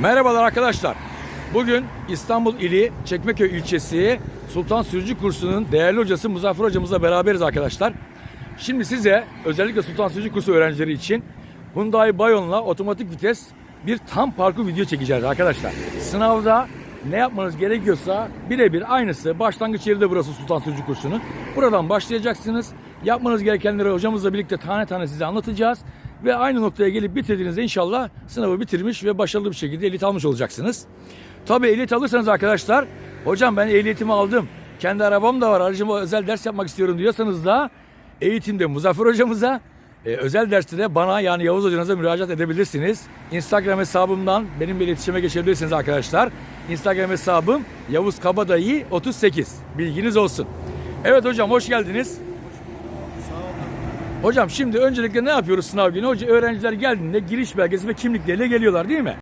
Merhabalar arkadaşlar. Bugün İstanbul ili Çekmeköy ilçesi Sultan Sürücü Kursu'nun değerli hocası Muzaffer hocamızla beraberiz arkadaşlar. Şimdi size özellikle Sultan Sürücü Kursu öğrencileri için Hyundai Bayon'la otomatik vites bir tam parkur video çekeceğiz arkadaşlar. Sınavda ne yapmanız gerekiyorsa birebir aynısı. Başlangıç yeri de burası Sultan Sürücü Kursu'nun. Buradan başlayacaksınız. Yapmanız gerekenleri hocamızla birlikte tane tane size anlatacağız. Ve aynı noktaya gelip bitirdiğinizde inşallah sınavı bitirmiş ve başarılı bir şekilde ehliyet almış olacaksınız. Tabii ehliyet alırsanız arkadaşlar, hocam ben ehliyetimi aldım, kendi arabam da var, aracıma özel ders yapmak istiyorum diyorsanız da eğitimde Muzaffer hocamıza, e, özel derste de bana yani Yavuz hocanıza müracaat edebilirsiniz. Instagram hesabımdan benimle iletişime geçebilirsiniz arkadaşlar. Instagram hesabım Yavuz Kabadayı 38. Bilginiz olsun. Evet hocam hoş geldiniz. Hocam şimdi öncelikle ne yapıyoruz sınav günü? Hoca öğrenciler geldiğinde giriş belgesi ve kimlikleriyle geliyorlar değil mi?